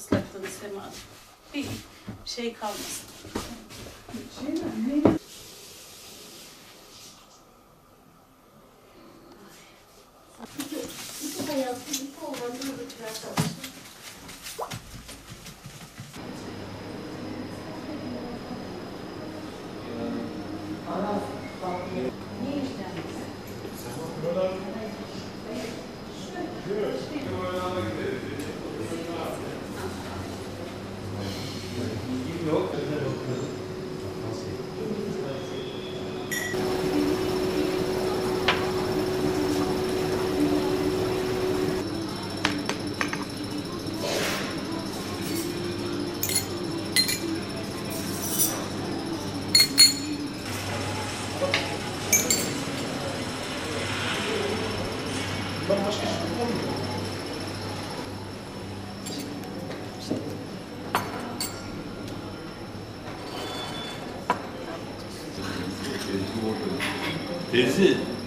ıslattın Sema. Bir şey kalmasın. İki hayatı, iki olmadı da biraz çalıştım. Vamos, acho que 学习多的，也是。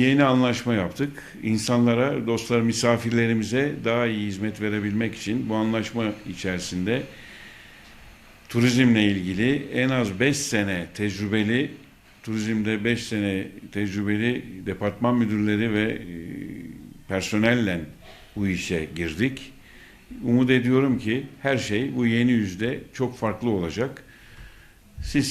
Yeni anlaşma yaptık. İnsanlara, dostlar, misafirlerimize daha iyi hizmet verebilmek için bu anlaşma içerisinde turizmle ilgili en az 5 sene tecrübeli, turizmde 5 sene tecrübeli departman müdürleri ve e, personelle bu işe girdik. Umut ediyorum ki her şey bu yeni yüzde çok farklı olacak. Siz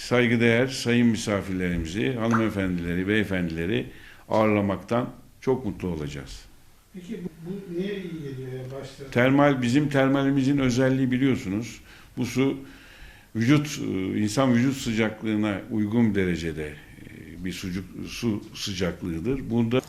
saygıdeğer sayın misafirlerimizi, hanımefendileri, beyefendileri ağırlamaktan çok mutlu olacağız. Peki bu, bu niye iyi geliyor ya başta? Termal bizim termalimizin özelliği biliyorsunuz. Bu su vücut e, insan vücut sıcaklığına uygun derecede e, bir sucuk, su sıcaklığıdır. Burada